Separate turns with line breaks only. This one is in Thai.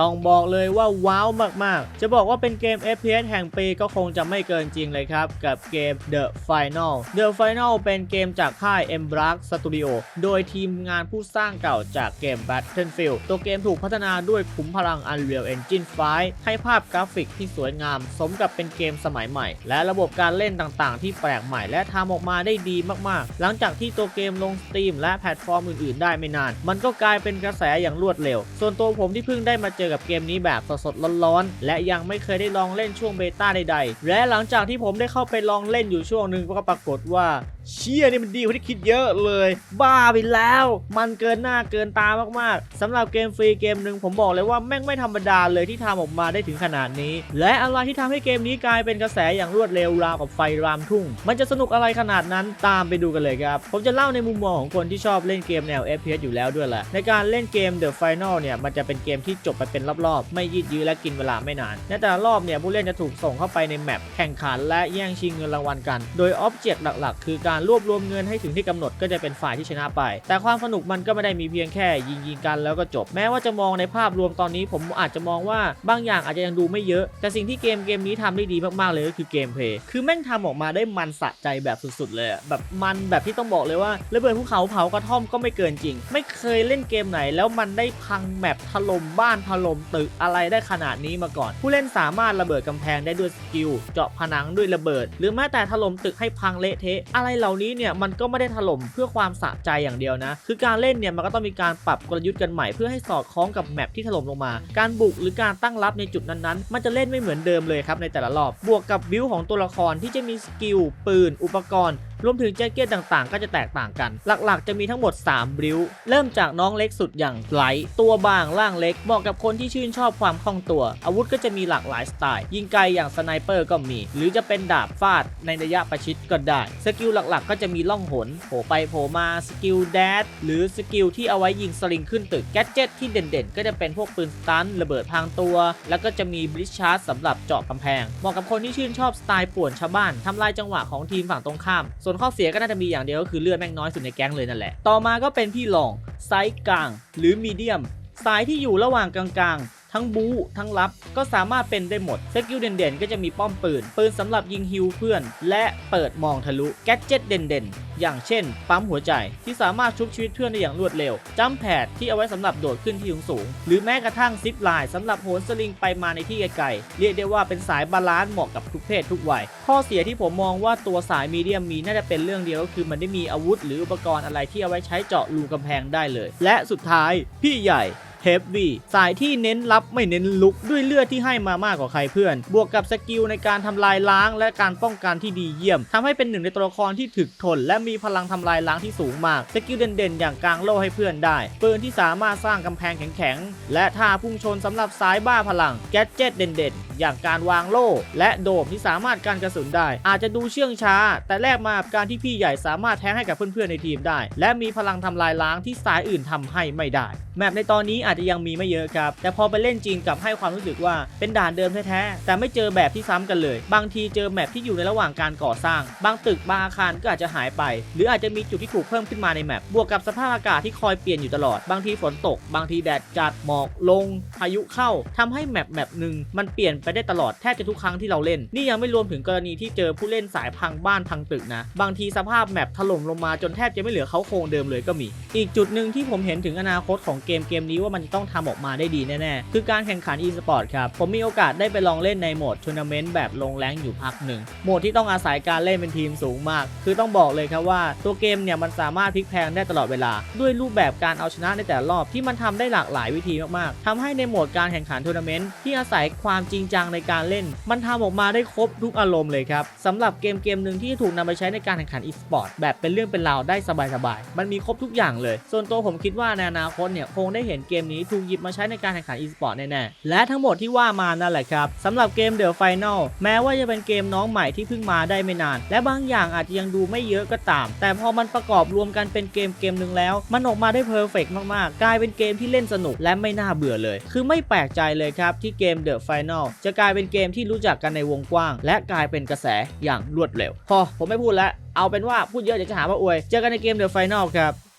ต้องบอกเลยว่าว้าวมาก ๆ จะบอกว่าเป็นเกม FPS แห่งปีก็คงจะไม่เกินจริงเลยครับ กับเกม The Final The Final เป็นเกมจากค่าย e m b r a k Studio โดยทีมงานผู้สร้างเก่าจากเกม Battlefield ตัวเกมถูกพัฒนาด้วยขุมพลัง Unreal Engine 5 ให้ภาพกราฟิกที่สวยงาม สมกับเป็นเกมสมัยใหม่ และระบบการเล่นต่างๆ ที่แปลกใหม่และทำออกมาได้ดีมาก ๆ หลังจากที่ตัวเกมลง Steam และแพลตฟอร์มอื่น ๆ ได้ไม่นาน มันก็กลายเป็นกระแสอย่างรวดเร็ว ส่วนตัวผมที่เพิ่งได้มาเจจอกับเกมนี้แบบสดๆร้อนๆและยังไม่เคยได้ลองเล่นช่วงเบต้าใดๆและหลังจากที่ผมได้เข้าไปลองเล่นอยู่ช่วงหนึ่งก็ปรากฏว่าเชี่ยนี่มันดีกว่าที่คิดเยอะเลย บ้าไปแล้ว มันเกินหน้าเกินตามากๆสำหรับเกมฟรีเกมหนึ่งผมบอกเลยว่าแม่งไม่ธรรมดาเลยที่ทำออกมาได้ถึงขนาดนี้ และอะไรที่ทำให้เกมนี้กลายเป็นกระแสอย่างรวดเร็วราวกับไฟรามทุ่ง มันจะสนุกอะไรขนาดนั้นตามไปดูกันเลยครับ ผมจะเล่าในมุมมองของคนที่ชอบเล่นเกมแนว FPS อยู่แล้วด้วยแหละในการเล่นเกม The Final เนี่ยมันจะเป็นเกมที่จบไปเป็นรอบๆ ไม่ยืดยื้อและกินเวลาไม่นานในแต่ละรอบเนี่ยผู้เล่นจะถูกส่งเข้าไปในแมปแข่งขันและแย่งชิงเงินรางวัลกัน โดยออบเจกต์หลัก ๆ คือการรวบรวมเงินให้ถึงที่กำหนดก็จะเป็นฝ่ายที่ชนะไป แต่ความสนุกมันก็ไม่ได้มีเพียงแค่ยิงยิงกันแล้วก็จบ แม้ว่าจะมองในภาพรวมตอนนี้ผมอาจจะมองว่าบางอย่างอาจจะยังดูไม่เยอะ แต่สิ่งที่เกมเกมนี้ทำได้ดีมากๆเลยก็คือเกมเพลย์คือแม่งทำออกมาได้มันสะใจแบบสุดๆเลยแบบมันแบบที่ต้องบอกเลยว่าระเบิดภูเขาเผากระท่อมก็ไม่เกินจริง ไม่เคยเล่นเกมไหน แล้วมันได้พังแมปถล่มบ้านถล่มตึกอะไรได้ขนาดนี้มาก่อน ผู้เล่นสามารถระเบิดกำแพงได้ด้วยสกิลเจาะผนังด้วยระเบิด หรือแม้แต่ถล่มตึกให้พังเละเทะอะไรเหล่านี้เนี่ยมันก็ไม่ได้ถล่มเพื่อความสะใจอย่างเดียวนะ คือการเล่นเนี่ยมันก็ต้องมีการปรับกลยุทธ์กันใหม่เพื่อให้สอดคล้องกับแมปที่ถล่มลงมา การบุกหรือการตั้งรับในจุดนั้นๆ มันจะเล่นไม่เหมือนเดิมเลยครับในแต่ละรอบ บวกกับบิวของตัวละครที่จะมีสกิลปืน อุปกรณ์ รวมถึงแจ็คเก็ตต่างๆ ก็จะแตกต่างกัน หลักๆ จะมีทั้งหมด 3 บริวเริ่มจากน้องเล็กสุดอย่างไลท์ตัวบางร่างเล็กเหมาะกับคนที่ชื่นชอบความคล่องตัว อาวุธก็จะมีหลากหลายสไตล์ ยิงไกลอย่างสไนเปอร์ก็มี หรือจะเป็นดาบฟาดในระยะประชิดก็ได้ สกิลหลักๆ ก็จะมีล่องหนโผไปโผมาสกิลแดดหรือสกิลที่เอาไว้ยิงสลิงขึ้นตึกแกดเจ็ตที่เด่นๆ ก็จะเป็นพวกปืนสตันระเบิดพางตัว แล้วก็จะมีบริชาร์ดสำหรับเจาะกำแพงเหมาะกับคนที่ชื่นชอบสไตล์ป่วนชาวบ้านทำลายจังหวะของทีมฝั่งตรงข้ามส่วนนข้อเสียก็น่าจะมีอย่างเดียวก็คือเลือดแม่งน้อยสุดในแก๊งเลยนั่นแหละ ต่อมาก็เป็นพี่ลองไซส์กลาง หรือมีเดียมสายที่อยู่ระหว่างกลางๆ ทั้งบู๊ทั้งรับก็สามารถเป็นได้หมดสกิลเด่นๆ ก็จะมีป้อมปืน ปืนสำหรับยิงฮิวเพื่อน และเปิดมองทะลุแกดเจ็ตเด่นๆ อย่างเช่น ปั๊มหัวใจที่สามารถชุบชีวิตเพื่อนได้อย่างรวดเร็วจัมแพดที่เอาไว้สำหรับโดดขึ้นที่สูงๆหรือแม้กระทั่งซิปไลน์สำหรับโหนสลิงไปมาในที่ไกลๆเรียกได้ว่าเป็นสายบาลานซ์เหมาะกับทุกเพศทุกวัยข้อเสียที่ผมมองว่าตัวสายมีเดียมมีน่าจะเป็นเรื่องเดียวก็คือมันได้มีอาวุธ หรืออุปกรณ์อะไรที่เอาไว้ใช้เจาะรูกำแพงได้เลย และสุดท้ายพี่ใหญ่ เฮฟวี่สายที่เน้นรับไม่เน้นลุกด้วยเลือดที่ให้มามากกว่าใครเพื่อน บวกกับสกิลในการทำลายล้างและการป้องกันที่ดีเยี่ยมทำให้เป็นหนึ่งในตัวละครที่ถึกทน และมีพลังทำลายล้างที่สูงมาก สกิลเด่นๆ อย่างกลางโล่ให้เพื่อนได้ปืนที่สามารถสร้างกำแพงแข็งๆ และท่าพุ่งชนสำหรับสายบ้าพลัง แกดเจ็ตเด่นๆ อย่างการวางโล่ และโดมที่สามารถกันกระสุนได้ อาจจะดูเชื่องช้า แต่แลกมากับการที่พี่ใหญ่สามารถแทงให้กับเพื่อนๆในทีมได้ และมีพลังทำลายล้างที่สายอื่นทำให้ไม่ได้ แมปในตอนนี้อาจจะยังมีไม่เยอะครับ แต่พอไปเล่นจริงกลับให้ความรู้สึกว่าเป็นด่านเดิมแท้ๆแต่ไม่เจอแบบที่ซ้ำกันเลย บางทีเจอแมปที่อยู่ในระหว่างการก่อสร้าง บางตึกบางอาคารก็อาจจะหายไป หรืออาจจะมีจุดที่ถูกเพิ่มขึ้นมาในแมปบวกกับสภาพอากาศที่คอยเปลี่ยนอยู่ตลอดบางทีฝนตก บางทีแดดจัดหมอกลงพายุเข้าทำให้แมปแมปหนึ่งมันเปลี่ยนไปได้ตลอดแทบจะทุกครั้งที่เราเล่น นี่ยังไม่รวมถึงกรณีที่เจอผู้เล่นสายพังบ้านพังตึกนะ บางทีสภาพแมปถล่มลงมาจนแทบจะไม่เหลือเขาโครงเดิมเลยก็มี อีกจุดหนึ่งที่ผมเห็นถึงอนาคตของเกมเกมนี้ว่ามันจะต้องทำออกมาได้ดีแน่ๆ คือการแข่งขัน e-sport ครับ ผมมีโอกาสได้ไปลองเล่นในโหมดทัวร์นาเมนต์แบบลงแรงอยู่พักหนึ่ง โหมดที่ต้องอาศัยการเล่นเป็นทีมสูงมาก คือต้องบอกเลยครับว่าตัวเกมเนี่ยมันสามารถพลิกแพลงได้ตลอดเวลา ด้วยรูปแบบการเอาชนะในแต่ละรอบที่มันทำได้หลากหลายวิธีมากๆทำให้ในโหมดการแข่งขันทัวร์นาเมนต์ที่อาศัยความจริงจังในการเล่น มันทำออกมาได้ครบทุกอารมณ์เลยครับสำหรับเกมเกมหนึ่งที่ถูกนำไปใช้ในการแข่งขัน e-sport แบบเป็นเรื่องเป็นราวได้สบายๆ มันมีครบทุกอย่างเลย ส่วนตัวผมคิดว่าในอนาคตเนี่ยคงได้เห็นเกมนี้ถูกหยิบมาใช้ในการแข่งขัน e-sport แน่ๆและทั้งหมดที่ว่ามานั่นแหละครับสำหรับเกม The Final แม้ว่าจะเป็นเกมน้องใหม่ที่เพิ่งมาได้ไม่นาน และบางอย่างอาจจะยังดูไม่เยอะก็ตาม แต่พอมันประกอบรวมกันเป็นเกมเกมหนึ่งแล้ว มันออกมาได้เพอร์เฟกมากๆ กลายเป็นเกมที่เล่นสนุกและไม่น่าเบื่อเลย คือไม่แปลกใจเลยครับที่เกม The Final จะกลายเป็นเกมที่รู้จักกันในวงกว้าง และกลายเป็นกระแสอย่างรวดเร็ว พอผมไม่พูดแล้วเอาเป็นว่าพูดเยอะเดี๋ยวจะหาว่าอวย เจอกันในเกม The Final ครับ